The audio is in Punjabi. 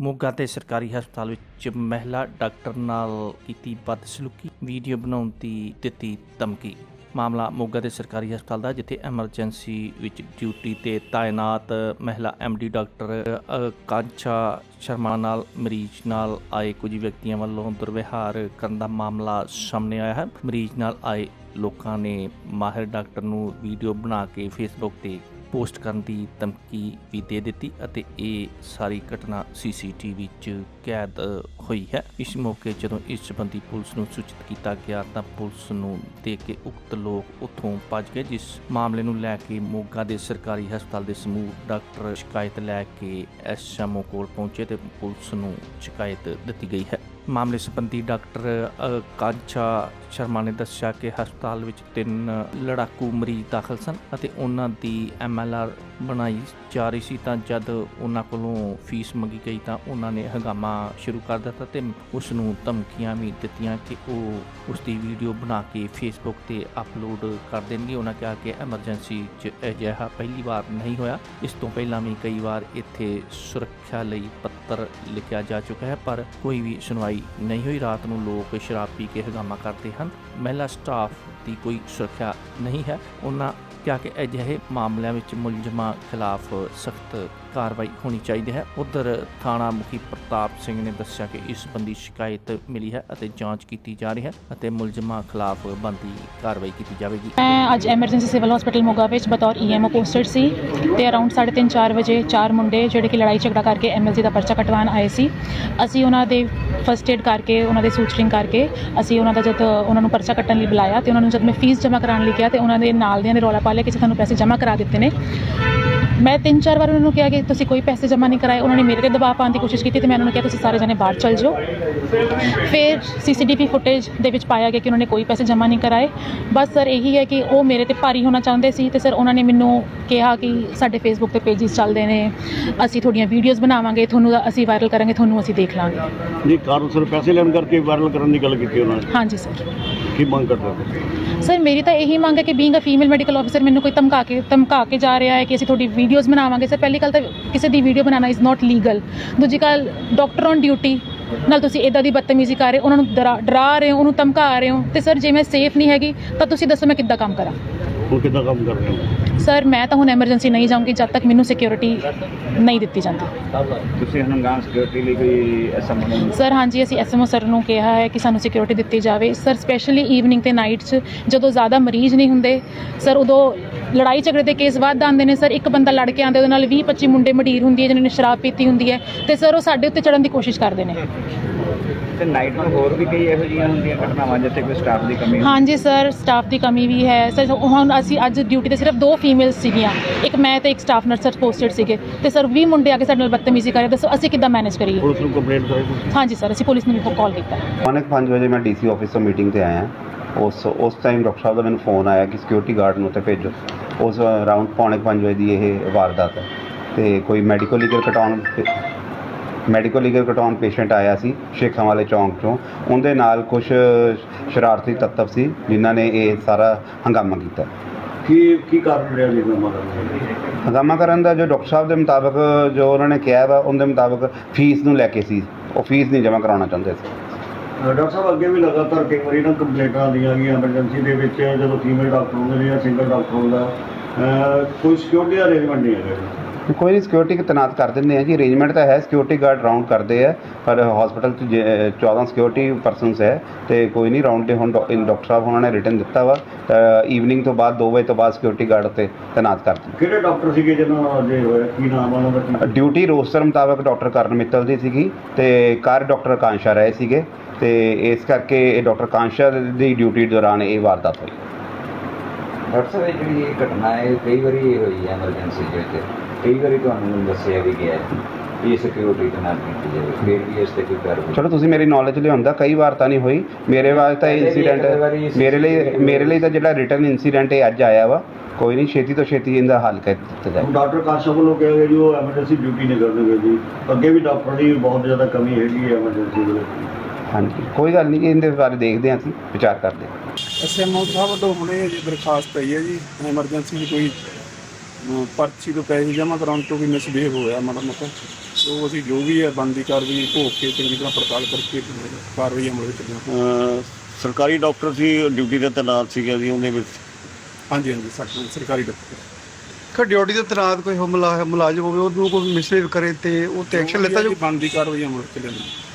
ਮੋਗਾ ਦੇ ਸਰਕਾਰੀ ਹਸਪਤਾਲ ਵਿੱਚ ਮਹਿਲਾ ਡਾਕਟਰ ਨਾਲ ਕੀਤੀ ਬਦਸਲੂਕੀ ਵੀਡੀਓ ਬਣਾਉਣ ਦੀ ਦਿੱਤੀ ਧਮਕੀ। ਮਾਮਲਾ ਮੋਗਾ ਦੇ ਸਰਕਾਰੀ ਹਸਪਤਾਲ ਦਾ ਜਿੱਥੇ ਐਮਰਜੈਂਸੀ ਵਿੱਚ ਡਿਊਟੀ ਤੇ ਤਾਇਨਾਤ ਮਹਿਲਾ ਐਮਡੀ ਡਾਕਟਰ ਅ, ਕਾਂਚਾ ਸ਼ਰਮਾ ਨਾਲ ਮਰੀਜ਼ ਨਾਲ ਆਏ ਕੁਝ ਵਿਅਕਤੀਆਂ ਵੱਲੋਂ ਦੁਰਵਿਹਾਰ ਕਰਨ ਦਾ ਮਾਮਲਾ ਸਾਹਮਣੇ ਆਇਆ ਹੈ। ਮਰੀਜ਼ ਨਾਲ ਆਏ ਲੋਕਾਂ ਨੇ ਮਾਹਿਰ ਡਾਕਟਰ ਨੂੰ ਵੀਡੀਓ ਬਣਾ ਕੇ ਫੇਸਬੁੱਕ ਤੇ ਪੋਸਟ ਕਰਨ ਦੀ ਧਮਕੀ ਵੀ ਦੇ ਦਿੱਤੀ ਅਤੇ ਇਹ ਸਾਰੀ ਘਟਨਾ ਸੀਸੀਟੀਵੀ 'ਚ ਕੈਦ ਹੋਈ ਹੈ। ਇਸ ਮੌਕੇ ਜਦੋਂ ਇਸ ਸੰਬੰਧੀ ਪੁਲਿਸ ਨੂੰ ਸੂਚਿਤ ਕੀਤਾ ਗਿਆ ਤਾਂ ਪੁਲਿਸ ਨੂੰ ਦੇ ਕੇ ਉਕਤ ਲੋਕ ਉੱਥੋਂ ਭੱਜ ਗਏ, ਜਿਸ ਮਾਮਲੇ ਨੂੰ ਲੈ ਕੇ ਮੋਗਾ ਦੇ ਸਰਕਾਰੀ ਹਸਪਤਾਲ ਦੇ ਸਮੂਹ ਡਾਕਟਰ ਸ਼ਿਕਾਇਤ ਲੈ ਕੇ ਐਸਐਮਓ ਕੋਲ ਪਹੁੰਚੇ ਤੇ ਪੁਲਿਸ ਨੂੰ ਸ਼ਿਕਾਇਤ ਦਿੱਤੀ ਗਈ ਹੈ। ਮਾਮਲੇ ਸੰਬੰਧੀ ਡਾਕਟਰ ਅ, ਕਾਂਚਾ ਸ਼ਰਮਾ ਨੇ ਦੱਸਿਆ ਕਿ ਹਸਪਤਾਲ ਵਿੱਚ ਤਿੰਨ ਲੜਾਕੂ ਮਰੀਜ਼ ਦਾਖਲ ਸਨ ਅਤੇ ਉਹਨਾਂ ਦੀ ਐਮਐਲਆਰ ਬਣਾਈ ਜਾ ਰਹੀ ਸੀ। ਤਾਂ ਜਦ ਉਹਨਾਂ ਕੋਲੋਂ ਫੀਸ ਮੰਗੀ ਗਈ ਤਾਂ ਉਹਨਾਂ ਨੇ ਹੰਗਾਮਾ ਸ਼ੁਰੂ ਕਰ ਦਿੱਤਾ ਤੇ ਉਸ ਨੂੰ ਧਮਕੀਆਂ ਵੀ ਦਿੱਤੀਆਂ ਕਿ ਉਹ ਉਸ ਦੀ ਵੀਡੀਓ ਬਣਾ ਕੇ ਫੇਸਬੁੱਕ ਤੇ ਅਪਲੋਡ ਕਰ ਦੇਣਗੇ। ਉਹਨਾਂ ਕਿਹਾ ਕਿ ਐਮਰਜੈਂਸੀ 'ਚ ਅਜਿਹਾ ਪਹਿਲੀ ਵਾਰ ਨਹੀਂ ਹੋਇਆ। ਇਸ ਤੋਂ ਪਹਿਲਾਂ ਵੀ ਕਈ ਵਾਰ ਇੱਥੇ ਸੁਰੱਖਿਆ ਲਈ ਪੱਤਰ ਲਿਖਿਆ ਜਾ ਚੁੱਕਾ ਹੈ ਪਰ ਕੋਈ ਵੀ ਸੁਣਵਾਈ ਨਹੀਂ ਹੋਈ। ਰਾਤ ਨੂੰ ਲੋਕ ਸ਼ਰਾਬ ਪੀ ਕੇ ਹੰਗਾਮਾ ਕਰਦੇ ਹਨ। ਮਹਿਲਾ ਸਟਾਫ ਦੀ ਕੋਈ ਸੁਰੱਖਿਆ ਨਹੀਂ ਹੈ। ਉਹਨਾਂ ਕਿਹਾ ਕਿ ਅਜਿਹੇ ਮਾਮਲਿਆਂ ਵਿੱਚ ਮੁਲਜ਼ਮਾਂ ਖਿਲਾਫ ਸਖਤ ਕਾਰਵਾਈ ਹੋਣੀ ਚਾਹੀਦੀ ਹੈ। ਉਧਰ ਥਾਣਾ ਮੁਖੀ ਪ੍ਰਤਾਪ ਸਿੰਘ ਨੇ ਦੱਸਿਆ ਕਿ ਇਸ ਸੰਬੰਧੀ ਸ਼ਿਕਾਇਤ ਮਿਲੀ ਹੈ ਅਤੇ ਜਾਂਚ ਕੀਤੀ ਜਾ ਰਹੀ ਹੈ ਅਤੇ ਮੁਲਜ਼ਮਾਂ ਖਿਲਾਫ ਬਣਦੀ ਕਾਰਵਾਈ ਕੀਤੀ ਜਾਵੇਗੀ। ਮੈਂ ਅੱਜ ਐਮਰਜੈਂਸੀ ਸਿਵਲ ਹਸਪੀਟਲ ਮੋਗਾ ਵਿੱਚ ਬਤੌਰ ਈਐਮਓ ਪੋਸਟਡ ਸੀ ਤੇ ਅਰਾਊਂਡ 3:30 4 ਵਜੇ ਚਾਰ ਮੁੰਡੇ ਜਿਹੜੇ ਕਿ ਲੜਾਈ ਝਗੜਾ ਕਰਕੇ ਐਮਐਲਸੀ ਦਾ ਪਰਚਾ ਕਟਵਾਉਣ ਆਏ ਸੀ। ਅਸੀਂ ਉਹਨਾਂ ਦੇ ਫਸਟ ਏਡ ਕਰਕੇ, ਉਹਨਾਂ ਦੇ ਸੂਚਰਿੰਗ ਕਰਕੇ, ਅਸੀਂ ਉਹਨਾਂ ਦਾ ਜਦ ਉਹਨਾਂ ਨੂੰ ਪਰਚਾ ਕੱਟਣ ਲਈ ਬੁਲਾਇਆ ਤੇ ਉਹਨਾਂ ਨੂੰ ਜਦ ਮੈਂ ਫੀਸ ਜਮ੍ਹਾਂ ਕਰਾਉਣ ਲਈ ਕਿਹਾ ਤੇ ਉਹਨਾਂ ਦੇ ਨਾਲ ਦਿਆਂ ਨੇ ਰੌਲਾ ਪਾ ਲਿਆ ਕਿ ਅਸੀਂ ਤੁਹਾਨੂੰ ਪੈਸੇ ਜਮ੍ਹਾਂ ਕਰਾ ਦਿੱਤੇ ਨੇ। ਮੈਂ ਤਿੰਨ ਚਾਰ ਵਾਰ ਉਹਨਾਂ ਨੂੰ ਕਿਹਾ ਕਿ ਤੁਸੀਂ ਕੋਈ ਪੈਸੇ ਜਮ੍ਹਾਂ ਨਹੀਂ ਕਰਾਏ ਉਹਨਾਂ ਨੇ ਮੇਰੇ ਤੇ ਦਬਾਅ ਪਾਉਣ ਦੀ ਕੋਸ਼ਿਸ਼ ਕੀਤੀ ਤੇ ਮੈਂ ਉਹਨਾਂ ਨੂੰ ਕਿਹਾ ਤੁਸੀਂ ਸਾਰੇ ਜਣੇ ਬਾਹਰ ਚਲ ਜਾਓ। ਫਿਰ ਸੀਸੀਟੀਵੀ ਫੁਟੇਜ ਦੇ ਵਿੱਚ ਪਾਇਆ ਗਿਆ ਕਿ ਉਹਨਾਂ ਨੇ ਕੋਈ ਪੈਸੇ ਜਮ੍ਹਾਂ ਨਹੀਂ ਕਰਾਏ। ਬਸ ਸਰ ਇਹੀ ਹੈ ਕਿ ਉਹ ਮੇਰੇ ਤੇ ਭਾਰੀ ਹੋਣਾ ਚਾਹੁੰਦੇ ਸੀ ਤੇ ਸਰ ਉਹਨਾਂ ਨੇ ਮੈਨੂੰ ਕਿਹਾ ਕਿ ਸਾਡੇ ਫੇਸਬੁੱਕ ਤੇ ਪੇਜਸ ਚੱਲਦੇ ਨੇ ਅਸੀਂ ਤੁਹਾਡੀਆਂ ਵੀਡੀਓਜ਼ ਬਣਾਵਾਂਗੇ ਤੁਹਾਨੂੰ ਅਸੀਂ ਵਾਇਰਲ ਕਰਾਂਗੇ ਤੁਹਾਨੂੰ ਅਸੀਂ ਦੇਖ ਲਾਂਗੇ। ਜੀ ਕਾਰਨ ਸਿਰ ਪੈਸੇ ਲੈਣ ਕਰਕੇ ਵਾਇਰਲ ਕਰਨ ਦੀ ਗੱਲ ਕੀਤੀ ਉਹਨਾਂ ਨੇ। ਹਾਂਜੀ ਸਰ ਕੀ ਮੰਗ ਕਰਦੇ ਹੋ ਸਰ, ਮੇਰੀ ਤਾਂ ਇਹੀ ਮੰਗ ਹੈ ਕਿ being a female medical officer ਮੈਨੂੰ ਕੋਈ ਧਮਕਾ ਕੇ ਧਮਕਾ ਕੇ ਜਾ ਰਿਹਾ ਹੈ ਕਿ ਅਸੀਂ ਤੁਹਾਡੀ ਵੀਡੀਓਜ਼ ਬਣਾਵਾਂਗੇ। ਸਰ, ਪਹਿਲੀ ਗੱਲ ਤਾਂ ਕਿਸੇ ਦੀ ਵੀਡੀਓ ਬਣਾਉਣਾ ਇਜ਼ ਨਾਟ ਲੀਗਲ ਦੂਜੀ ਗੱਲ ਡਾਕਟਰ ਔਨ ਡਿਊਟੀ ਨਾਲ ਤੁਸੀਂ ਇਦਾਂ ਦੀ ਬਦਤਮੀਜ਼ੀ ਕਰ ਰਹੇ ਹੋ, ਉਹਨਾਂ ਨੂੰ ਡਰਾ ਡਰਾ ਰਹੇ ਹੋ, ਉਹਨੂੰ ਧਮਕਾ ਰਹੇ ਹੋ। ਤੇ ਸਰ, ਜੇ ਮੈਂ ਸੇਫ ਨਹੀਂ ਹੈਗੀ, ਤਾਂ ਤੁਸੀਂ ਦੱਸੋ ਮੈਂ ਕਿੱਦਾਂ ਕੰਮ ਕਰਾਂ? ਹੁਣ ਕਿੱਦਾਂ ਕੰਮ ਕਰ ਰਹੇ ਹੋ? ਸਰ ਮੈਂ ਤਾਂ ਹੁਣ ਐਮਰਜੈਂਸੀ ਨਹੀਂ ਜਾਊਂਗੀ ਜਦ ਤੱਕ ਮੈਨੂੰ ਸਿਕਿਉਰਿਟੀ ਨਹੀਂ ਦਿੱਤੀ ਜਾਂਦੀ। ਤੁਸੀਂ ਹਨੰਗਾਮ ਸਿਕਿਉਰਿਟੀ ਲਈ ਕੋਈ ਐਸਐਮਓ ਸਰ ਹਾਂਜੀ ਅਸੀਂ ਐਸਐਮਓ ਸਰ ਨੂੰ ਕਿਹਾ ਹੈ ਕਿ ਸਾਨੂੰ ਸਿਕਿਉਰਿਟੀ ਦਿੱਤੀ ਜਾਵੇ। ਸਰ ਸਪੈਸ਼ਲੀ ਈਵਨਿੰਗ ਤੇ ਨਾਈਟ 'ਚ ਜਦੋਂ ਜ਼ਿਆਦਾ ਮਰੀਜ਼ ਨਹੀਂ ਹੁੰਦੇ ਸਰ ਉਦੋਂ ਲੜਾਈ ਝਗੜੇ ਦੇ ਕੇਸ ਵੱਧ ਆਉਂਦੇ ਨੇ। ਸਰ ਇੱਕ ਬੰਦਾ ਲੜ ਕੇ ਆਉਂਦੇ ਉਹਦੇ ਨਾਲ 20 25 ਮੁੰਡੇ ਮਡੀਰ ਹੁੰਦੀ ਹੈ ਜਿਨ੍ਹਾਂ ਨੇ ਸ਼ਰਾਬ ਪੀਤੀ ਹੁੰਦੀ ਹੈ ਤੇ ਸਰ ਉਹ ਸਾਡੇ ਉੱਤੇ ਚੜਨ ਦੀ ਕੋਸ਼ਿਸ਼ ਕਰਦੇ ਨੇ। ਤੇ ਨਾਈਟ ਨੂੰ ਹੋਰ ਵੀ ਕਈ ਇਹੋ ਜਿਹੀਆਂ ਹੁੰਦੀਆਂ ਘਟਨਾਵਾਂ ਜਿੱਥੇ ਕੋਈ ਸਟਾਫ ਦੀ ਕਮੀ ਹਾਂਜੀ ਸਰ ਸਟਾਫ ਦੀ ਕਮੀ ਵੀ ਹੈ। ਸਰ ਹੁਣ ਅਸੀਂ ਅੱਜ ਡਿਊਟੀ ਤੇ ਸਿਰਫ ਦੋ ਫੀਮੇਲਸ ਸੀਗੀਆਂ। ਇੱਕ ਮੈਂ ਤੇ ਇੱਕ ਸਟਾਫ ਨਰਸ ਪੋਸਟਡ ਸੀਗੇ। ਤੇ ਸਰ 20 ਮੁੰਡੇ ਆ ਕੇ ਸਾਡੇ ਨਾਲ ਬਦਤਮੀਜ਼ੀ ਕਰ ਰਹੇ। ਦੱਸੋ ਅਸੀਂ ਕਿੱਦਾਂ ਮੈਨੇਜ ਕਰੀਏ? ਪੁਲਿਸ ਨੂੰ ਕੰਪਲੇਂਟ ਕਰੇ ਤੁਸੀਂ? ਹਾਂਜੀ ਸਰ ਅਸੀਂ ਪੁਲਿਸ ਨੂੰ ਵੀ ਕਾਲ ਕੀਤਾ। ਹੈ ਪੌਣੇ ਕੁ ਪੰਜ ਵਜੇ ਮੈਂ ਡੀਸੀ ਆਫਿਸ ਤੋਂ ਮੀਟਿੰਗ ਤੇ ਆਇਆ। ਉਸ ਉਸ ਟਾਈਮ ਡਾਕਟਰ ਸਾਹਿਬ ਦਾ ਮੈਨੂੰ ਫੋਨ ਆਇਆ ਕਿ ਸਿਕਿਉਰਿਟੀ ਗਾਰਡ ਨੂੰ ਤੇ ਭੇਜੋ। ਉਸ ਅਰਾਊਂਡ ਪੌਣੇ ਵਜੇ ਦੀ ਇਹ ਵਾਰਦਾਤ ਹੈ। ਤੇ ਕੋਈ ਮੈਡੀਕਲ ਲੀਗਲ ਕਟਾਉਣ ਮੈਡੀਕਲ ਲੀਗਲ ਕਟਾਉਣ ਪੇਸ਼ੈਂਟ ਆਇਆ ਸੀ ਸ਼ੇਖਾਂ ਵਾਲੇ ਚੌਂਕ ਤੋਂ ਉਹਦੇ ਨਾਲ ਕੁਝ ਸ਼ਰਾਰਤੀ ਤੱਤਵ ਸੀ ਜਿਨ੍ਹਾਂ ਨੇ ਇਹ ਸਾਰਾ ਹੰਗਾਮਾ ਕੀਤਾ। ਕੀ ਕੀ ਕਾਰਨ ਰਿਹਾ ਜੀ ਮਾਮਲਾ ਦਾ? ਹੰਗਾਮਾ ਕਰਨ ਦਾ ਜੋ ਡਾਕਟਰ ਸਾਹਿਬ ਦੇ ਮੁਤਾਬਕ ਜੋ ਉਹਨਾਂ ਨੇ ਕਿਹਾ ਵਾ ਉਹਦੇ ਮੁਤਾਬਕ ਫੀਸ ਨੂੰ ਲੈ ਕੇ ਸੀ। ਉਹ ਫੀਸ ਨਹੀਂ ਜਮ੍ਹਾਂ ਕਰਾਉਣਾ ਚਾਹੁੰਦੇ ਸੀ। ਡਾਕਟਰ ਸਾਹਿਬ ਅੱਗੇ ਵੀ ਲਗਾਤਾਰ ਕਈ ਵਾਰੀ ਨਾ ਕੰਪਲੇਂਟਾਂ ਆਉਂਦੀਆਂ ਗਈਆਂ ਐਮਰਜੈਂਸੀ ਦੇ ਵਿੱਚ ਜਦੋਂ ਫੀਮੇਲ ਡਾਕਟਰ ਹੁੰਦੇ ਨੇ ਜਾਂ ਸਿੰਗਲ ਡਾਕਟਰ ਹੁੰਦਾ। ਕੋਈ ਸਿਕਿਉਰਿਟੀ ਅਰੇਂਜਮੈਂਟ ਨਹੀਂ ਹੈਗਾ। ਜੀ। ਕੋਈ ਨਹੀਂ ਸਿਕਿਉਰਿਟੀ ਤੈਨਾਤ ਕਰ ਦਿੰਦੇ ਆ ਜੀ। ਅਰੇਂਜਮੈਂਟ ਤਾਂ ਹੈ ਸਿਕਿਉਰਿਟੀ ਗਾਰਡ ਰਾਉਂਡ ਕਰਦੇ ਆ ਪਰ ਹਸਪੀਟਲ 'ਚ ਜੇ- 14 ਸਿਕਿਉਰਿਟੀ ਪਰਸਨਸ ਹੈ ਤੇ ਕੋਈ ਨਹੀਂ ਰਾਉਂਡ ਦੇ ਹੁਣ ਡਾ- ਇਨ ਡਾਕਟਰ ਸਾਹਿਬ ਉਹਨਾਂ ਨੇ ਰਿਟਨ ਦਿੱਤਾ ਵਾ। ਈਵਨਿੰਗ ਤੋਂ ਬਾਅਦ 2 ਵਜੇ ਤੋਂ ਬਾਅਦ ਸਿਕਿਉਰਿਟੀ ਗਾਰਡ ਤੇ ਤੈਨਾਤ ਕਰ ਦਿੱਤੇ ਕਿਹੜੇ ਡਾਕਟਰ ਸੀਗੇ ਜਿਹਨਾਂ ਨਾਲ ਜੇ ਹੋਇਆ? ਕੀ ਨਾਮ ਆ ਉਹਨਾਂ ਦਾ ਕੀ ਡਿਊਟੀ ਰੋਸਟਰ ਮੁਤਾਬਕ ਡਾਕਟਰ ਕਰਨ ਮਿੱਤਲ ਦੀ ਸੀਗੀ ਤੇ ਕਾਰ ਡਾਕਟਰ ਕਾਂਸ਼ਾ ਰਹੇ ਸੀਗੇ ਤੇ ਇਸ ਕਰਕੇ ਇਹ ਡਾਕਟਰ ਕਾਂਸ਼ਾ ਦੀ ਡਿਊਟੀ ਦੌਰਾਨ ਇਹ ਵਾਰਦਾਤ ਹੋਈ। ਡਾਕਟਰ ਸਾਹਿਬ ਇਹ ਜਿਹੜੀ ਇਹ ਘਟਨਾ ਹੈ ਕਈ ਵਾਰੀ ਹੋਈ ਹੈ ਐਮਰਜੈਂਸੀ ਦੇ ਵਿੱਚ। ਕਈ ਵਾਰੀ ਤੁਹਾਨੂੰ ਦੱਸਿਆ ਵੀ ਗਿਆ ਹੈ ਵੀ ਇਹ ਸਿਕਿਉਰਿਟੀ ਦੇ ਨਾਲ ਕੀਤੀ ਜਾਵੇ। ਫਿਰ ਵੀ ਇਸ ਤੇ ਕੋਈ ਕਾਰਵਾਈ ਚਲੋ ਤੁਸੀਂ ਮੇਰੀ ਨੌਲੇਜ ਲਿਆਉਂਦਾ ਕਈ ਵਾਰ ਤਾਂ ਨਹੀਂ ਹੋਈ। ਮੇਰੇ ਵਾਸਤੇ ਤਾਂ ਇਨਸੀਡੈਂਟ ਵਾਰੀ ਮੇਰੇ ਲਈ ਮੇਰੇ ਲਈ ਤਾਂ ਜਿਹੜਾ ਰਿਟਰਨ ਇਨਸੀਡੈਂਟ ਇਹ ਅੱਜ ਆਇਆ ਵਾ ਕੋਈ ਨਹੀਂ ਛੇਤੀ ਤੋਂ ਛੇਤੀ ਇਹਦਾ ਹੱਲ ਕਰ ਦਿੱਤਾ ਜਾਏ ਡਾਕਟਰ ਕਾਸ਼ਾ ਵੱਲੋਂ ਕਿਹਾ ਗਿਆ ਜੀ ਉਹ ਐਮਰਜੈਂਸੀ ਡਿਊਟੀ ਨਹੀਂ ਕਰਨਗੇ ਜੀ। ਅੱਗੇ ਵੀ ਡਾਕਟਰ ਦੀ ਬਹੁਤ ਜ਼ਿਆਦਾ ਕਮੀ ਹੈਗੀ ਹੈ ਐਮਰਜੈਂਸੀ ਦੇ ਵਿੱਚ। ਹਾਂਜੀ। ਕੋਈ ਗੱਲ ਨਹੀਂ ਇਹਦੇ ਬਾਰੇ ਦੇਖਦੇ ਹਾਂ ਅਸੀਂ ਵਿਚਾਰ ਕਰਦੇ ਹਾਂ। ਐਸਐਮਓ ਸਾਹਿਬ ਤੋਂ ਹੁਣੇ ਜੀ ਦਰਖਾਸਤ ਆਈ ਹੈ ਜੀ ਐਮਰਜੈਂਸੀ ਦੀ ਕੋਈ ਪਰਚੀ ਤੋਂ ਪੈਸੇ ਜਮ੍ਹਾਂ ਕਰਾਉਣ ਤੋਂ ਵੀ ਮਿਸਬਿਹੇਵ ਹੋਇਆ ਮਾੜਾ ਮੋਟਾ। ਉਹ ਅਸੀਂ ਜੋ ਵੀ ਹੈ ਬੰਦੀ ਕਾਰਵਾਈ ਭੋਗ ਕੇ ਚੰਗੀ ਤਰ੍ਹਾਂ ਪੜਤਾਲ ਕਰਕੇ ਕਾਰਵਾਈ ਅਮਲ ਵਿੱਚ ਲਿਆਵਾਂਗੇ ਅਹ ਸਰਕਾਰੀ ਡਾਕਟਰ ਸੀ ਡਿਊਟੀ ਤੇ ਤੈਨਾਤ ਸੀਗਾ ਜੀ ਉਹਦੇ ਵਿੱਚ ਹਾਂਜੀ ਹਾਂਜੀ ਸਾਡੇ ਸਰਕਾਰੀ ਡਾਕਟਰ। ਕਿ ਡਿਊਟੀ ਦੇ ਤਨਾਤ ਕੋਈ ਹਮਲਾ ਮੁਲਾਜ਼ਮ ਹੋਵੇ ਉਹਨੂੰ ਕੋਈ ਮਿਸਬੀਹੇਵ ਕਰੇ ਤੇ ਉਹ ਤੇ ਐਕਸ਼ਨ ਲਿੱਤਾ ਜਾਊ ਬੰਦੀ ਕਾਰਵਾਈ ਅਮਲ ਵਿੱਚ ਲਿਆਵਾਂਗੇ